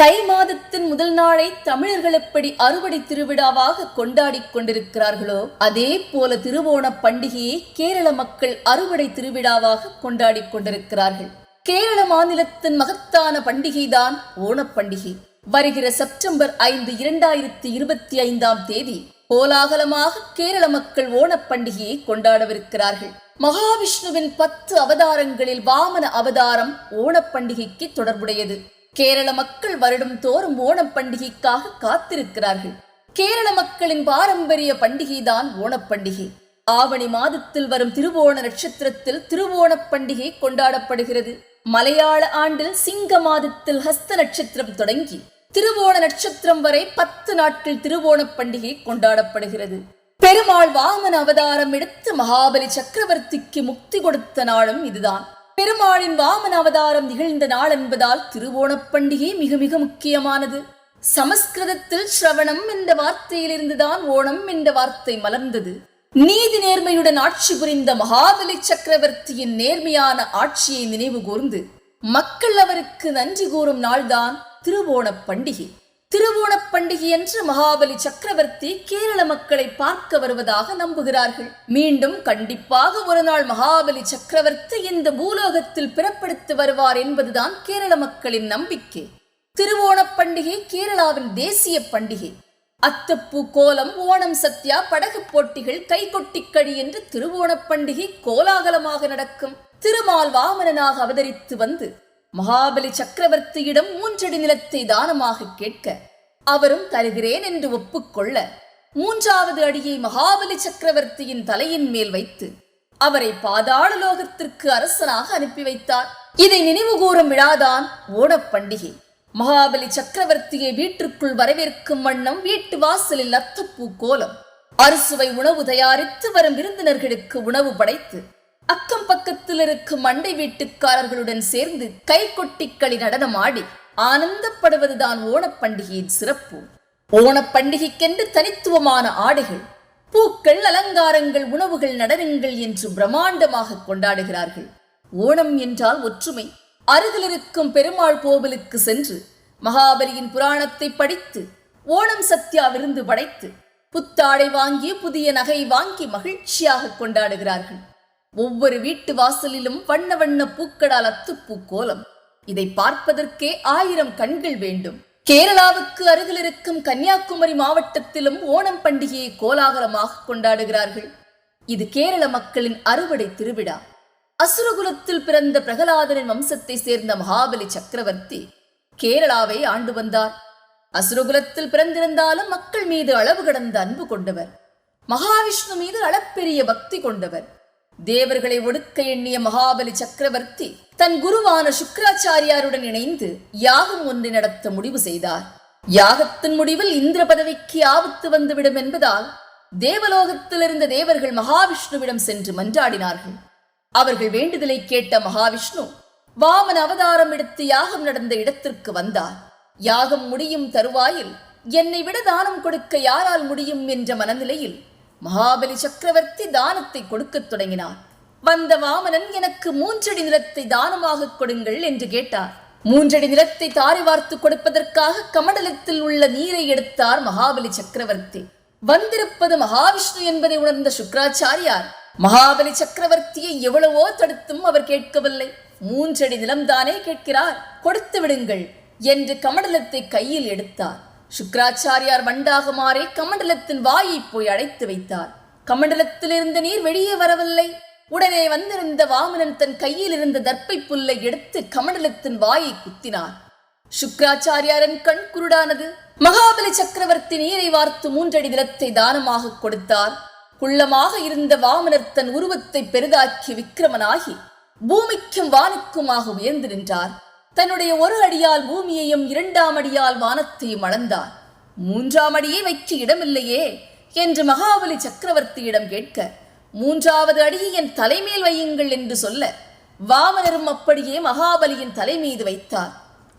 தை மாதத்தின் முதல் நாளை தமிழர்கள் எப்படி அறுவடை திருவிழாவாக கொண்டாடிக் கொண்டிருக்கிறார்களோ அதே போல திருவோண பண்டிகையை கேரள மக்கள் அறுவடை திருவிழாவாக கொண்டாடிக் கொண்டிருக்கிறார்கள். கேரள மாநிலத்தின் மகத்தான பண்டிகைதான் ஓணப்பண்டிகை வருகிற செப்டம்பர் ஐந்து இரண்டாயிரத்தி இருபத்தி ஐந்தாம் தேதி கோலாகலமாக கேரள மக்கள் ஓணப்பண்டிகையை கொண்டாடவிருக்கிறார்கள். மகாவிஷ்ணுவின் பத்து அவதாரங்களில் வாமன அவதாரம் ஓணப்பண்டிகைக்கு தொடர்புடையது. கேரள மக்கள் வருடம் தோறும் ஓணம் பண்டிகைக்காக காத்திருக்கிறார்கள். கேரள மக்களின் பாரம்பரிய பண்டிகைதான் ஓணப் பண்டிகை. ஆவணி மாதத்தில் வரும் திருவோண நட்சத்திரத்தில் திருவோணப் பண்டிகை கொண்டாடப்படுகிறது. மலையாள ஆண்டில் சிங்க மாதத்தில் ஹஸ்த நட்சத்திரம் தொடங்கி திருவோண நட்சத்திரம் வரை பத்து நாட்கள் திருவோணப் பண்டிகை கொண்டாடப்படுகிறது. பெருமாள் வாமன அவதாரம் எடுத்து மகாபலி சக்கரவர்த்திக்கு முக்தி கொடுத்த நாளும் இதுதான். பெருமாளின் வாமன அவதாரம் நிகழ்ந்த நாள் என்பதால் திருவோணப் பண்டிகை மிக மிக முக்கியமானது. சமஸ்கிருதத்தில் ஸ்ரவணம் என்ற வார்த்தையிலிருந்துதான் ஓணம் என்ற வார்த்தை மலர்ந்தது. நீதி நேர்மையுடன் ஆட்சி புரிந்த மகாபலி சக்கரவர்த்தியின் நேர்மையான ஆட்சியை நினைவு கூர்ந்து மக்கள் அவருக்கு நன்றி கூறும் நாள்தான் திருவோணப் பண்டிகை. திருவோண பண்டிகை என்று மகாபலி சக்கரவர்த்தி கேரள மக்களை பார்க்க வருவதாக நம்புகிறார்கள். மீண்டும் கண்டிப்பாக ஒரு நாள் மகாபலி சக்கரவர்த்தி இந்த பூலோகத்தில் பிறப்படுத்து வருவார் என்பதுதான் கேரள மக்களின் நம்பிக்கை. திருவோணப் பண்டிகை கேரளாவின் தேசிய பண்டிகை. அத்தப்பூ கோலம் ஓணம் சத்யா படகு போட்டிகள் கைகொட்டிக்கடி என்று திருவோணப் பண்டிகை கோலாகலமாக நடக்கும். திருமால் வாமனனாக அவதரித்து வந்து மகாபலி சக்கரவர்த்தியிடம் மூன்றடி நிலத்தை தானமாக கேட்க அவரும் தருகிறேன் என்று ஒப்புக்கொள்ள மூன்றாவது அடியை மகாபலி சக்கரவர்த்தியின் தலையின் மேல் வைத்து அவரை பாதாள லோகத்திற்கு அரசனாக அனுப்பி வைத்தார். இதை நினைவுகூரும் விழாதான் ஓணப் பண்டிகை. மகாபலி சக்கரவர்த்தியை வீட்டிற்குள் வரவேற்கும் வண்ணம் வீட்டு வாசலில் அத்தப்பூ கோலம் அறுசுவை உணவு தயாரித்து வரும் விருந்தினர்களுக்கு உணவு படைத்து அக்கம் பக்கத்தில் இருக்கும் மண்டை வீட்டுக்காரர்களுடன் சேர்ந்து கைகொட்டிக்களி நடனமாடி ஆனந்தப்படுவதுதான் ஓணப் பண்டிகையின் சிறப்பு. ஓணப்பண்டிகைக்கென்று தனித்துவமான ஆடைகள் பூக்கள் அலங்காரங்கள் உணவுகள் நடனங்கள் என்று பிரம்மாண்டமாக கொண்டாடுகிறார்கள். ஓணம் என்றால் ஒற்றுமை. அருகில் இருக்கும் பெருமாள் கோவிலுக்கு சென்று மகாபலியின் புராணத்தை படித்து ஓணம் சத்யா விருந்து படைத்து புத்தாடை வாங்கி புதிய நகை வாங்கி மகிழ்ச்சியாக கொண்டாடுகிறார்கள். ஒவ்வொரு வீட்டு வாசலிலும் வண்ண வண்ண பூக்களால் அத்துப்பூ கோலம் இதை பார்ப்பதற்கே ஆயிரம் கண்கள் வேண்டும். கேரளாவுக்கு அருகில் இருக்கும் கன்னியாகுமரி மாவட்டத்திலும் ஓணம் பண்டிகையை கோலாகலமாக கொண்டாடுகிறார்கள். இது கேரள மக்களின் அறுவடை திருவிழா. அசுரகுலத்தில் பிறந்த பிரகலாதனின் வம்சத்தை சேர்ந்த மகாபலி சக்கரவர்த்தி கேரளாவை ஆண்டு வந்தார். அசுரகுலத்தில் பிறந்திருந்தாலும் மக்கள் மீது அளவு கடந்த அன்பு கொண்டவர். மகாவிஷ்ணு மீது அளப்பெரிய பக்தி கொண்டவர். தேவர்களை ஒடுக்க எண்ணிய மகாபலி சக்கரவர்த்தி தன் குருவான சுக்கராச்சாரியாருடன் இணைந்து யாகம் ஒன்றை நடத்த முடிவு செய்தார். யாகத்தின் முடிவில் இந்திர பதவிக்கு ஆபத்து வந்துவிடும் என்பதால் தேவலோகத்தில் இருந்த தேவர்கள் மகாவிஷ்ணுவிடம் சென்று மன்றாடினார்கள். அவர்கள் வேண்டுதலை கேட்ட மகாவிஷ்ணு வாமன் அவதாரம் எடுத்து யாகம் நடந்த இடத்திற்கு வந்தார். யாகம் முடியும் தருவாயில் என்னை விட தானம் கொடுக்க யாரால் முடியும் என்ற மனநிலையில் மகாபலி சக்கரவர்த்தி தானத்தை கொடுக்கத் தொடங்கினார். வந்த வாமனன் எனக்கு மூன்றடி நிலத்தை தானமாக கொடுங்கள் என்று கேட்டார். மூன்றடி நிலத்தை தாரி வார்த்து கொடுப்பதற்காக கமண்டலத்தில் உள்ள நீரை எடுத்தார் மகாபலி சக்கரவர்த்தி. வந்திருப்பது மகாவிஷ்ணு என்பதை உணர்ந்த சுக்கராச்சாரியார் மகாபலி சக்கரவர்த்தியை எவ்வளவோ தடுத்தும் அவர் கேட்கவில்லை. மூன்றடி நிலம்தானே கேட்கிறார் கொடுத்து விடுங்கள் என்று கமண்டலத்தை கையில் எடுத்தார். சுக்கராச்சாரியார் வண்டாக மாறி கமண்டலத்தின் வாயை போய் அடைத்து வைத்தார். கமண்டலத்திலிருந்து நீர் வெளியே வரவில்லை. உடனே வந்திருந்த வாமனன் தன் கையில் இருந்த தர்ப்பை புல்லை எடுத்து கமண்டலத்தின் வாயை குத்தினார். சுக்ராச்சாரியாரின் கண் குருடானது. மகாபலி சக்கரவர்த்தி நீரை வார்த்து மூன்றடி நிலத்தை தானமாக கொடுத்தார். குள்ளமாக இருந்த வாமனர் தன் உருவத்தை பெரிதாக்கி விக்கிரமனாகி பூமிக்கும் வானுக்குமாக உயர்ந்து நின்றார். தன்னுடைய ஒரு அடியால் பூமியையும் இரண்டாம் அடியால் வானத்தையும் அளந்தார் மூன்றாம் அடியை வைக்க இடமில்லையே என்று மகாபலி சக்கரவர்த்தியிடம் கேட்க மூன்றாவது அடியை என் தலைமேல் வையுங்கள் என்று சொல்ல வாமனரும் அப்படியே மகாபலியின் தலை மீது வைத்தார்.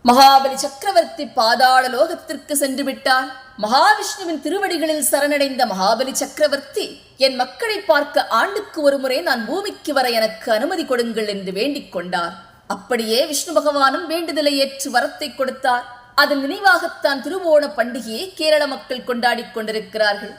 மகாபலி சக்கரவர்த்தி பாதாள லோகத்திற்கு சென்று விட்டார். மகாவிஷ்ணுவின் திருவடிகளில் சரணடைந்த மகாபலி சக்கரவர்த்தி என் மக்களை பார்க்க ஆண்டுக்கு ஒருமுறை நான் பூமிக்கு வர எனக்கு அனுமதி கொடுங்கள் என்று வேண்டிக் கொண்டார். அப்படியே விஷ்ணு பகவானும் வேண்டுதலை ஏற்று வரத்தை கொடுத்தார். அதன் நினைவாகத்தான் திருவோண பண்டிகையை கேரள மக்கள் கொண்டாடிக் கொண்டிருக்கிறார்கள்.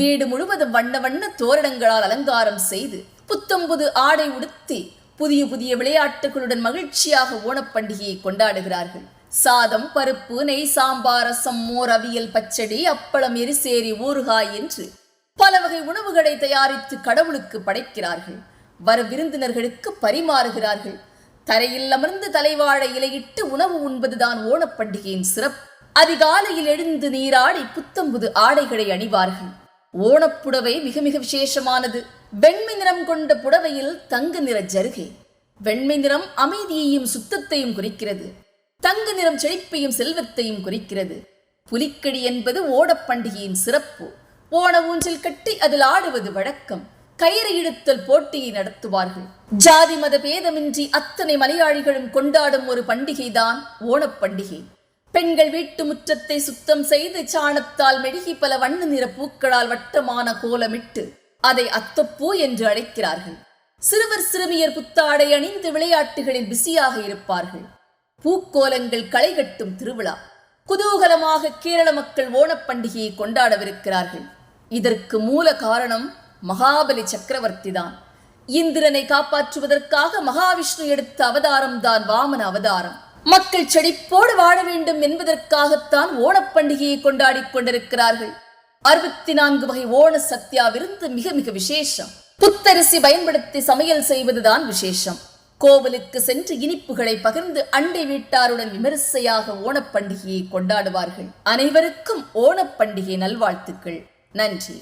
வீடு முழுவதும் வண்ண வண்ண தோரணங்களால் அலங்காரம் செய்து புத்தம்புது ஆடை உடுத்தி புதிய புதிய விளையாட்டுகளுடன் மகிழ்ச்சியாக ஓணப் பண்டிகையை கொண்டாடுகிறார்கள். சாதம் பருப்பு நெய் சாம்பார் ரசம் மோர் அவியல் பச்சடி அப்பளம் எரிசேரி ஊறுகாய் என்று பல வகை உணவுகளை தயாரித்து கடவுளுக்கு படைக்கிறார்கள். வர விருந்தினர்களுக்கு பரிமாறுகிறார்கள். தரையில் அமர்ந்து தலைவாழை இலையிட்டு உணவு உண்பதுதான் ஓணப்பண்டிகையின் சிறப்பு. அதிகாலையில் எழுந்து நீராடி புத்தம்புது ஆடைகளை அணிவார்கள். ஓணப்புடவை மிக மிக விசேஷமானது. வெண்மை நிறம் கொண்ட புடவையில் தங்க நிற ஜருகை. வெண்மை நிறம் அமைதியையும் சுத்தத்தையும் குறிக்கிறது. தங்க நிறம் செழிப்பையும் செல்வத்தையும் குறிக்கிறது. புலிக்கடி என்பது ஓணப்பண்டிகையின் சிறப்பு. ஓண ஊஞ்சல் கட்டி அதில் ஆடுவது வழக்கம். கயிறு இழுத்தல் போட்டியை நடத்துவார்கள். ஜாதி மத பேதமின்றி அத்தனை மலையாளிகளும் கொண்டாடும் ஒரு பண்டிகைதான் ஓணப்பண்டிகை பெண்கள் வீட்டு முற்றத்தை சுத்தம் செய்து சாணத்தால் மெழுகி பல வண்ண நிற பூக்களால் வட்டமான கோலமிட்டு அதை அத்தப்பூ என்று அழைக்கிறார்கள். சிறுவர் சிறுமியர் புத்தாடை அணிந்து விளையாட்டுகளில் பிஸியாக இருப்பார்கள். பூக்கோலங்கள் களை கட்டும் திருவிழா. குதூகலமாக கேரள மக்கள் ஓணப்பண்டிகையை கொண்டாடவிருக்கிறார்கள். இதற்கு மூல காரணம் மகாபலி சக்கரவர்த்தி தான். இந்திரனை காப்பாற்றுவதற்காக மகாவிஷ்ணு எடுத்த அவதாரம் தான் வாமன அவதாரம். மக்கள் செழிப்போடு வாழ வேண்டும் என்பதற்காகத்தான் ஓணப்பண்டிகையை கொண்டாடி கொண்டாடிக் கொண்டிருக்கிறார்கள். அறுபத்தி நான்கு வகை ஓண சத்யா விருந்து மிக மிக விசேஷம். புத்தரிசி பயன்படுத்தி சமையல் செய்வதுதான் விசேஷம். கோவிலுக்கு சென்று இனிப்புகளை பகிர்ந்து அண்டை வீட்டாருடன் விமரிசையாக ஓணப்பண்டிகையை கொண்டாடுவார்கள். அனைவருக்கும் ஓணப் பண்டிகை நல்வாழ்த்துக்கள். நன்றி.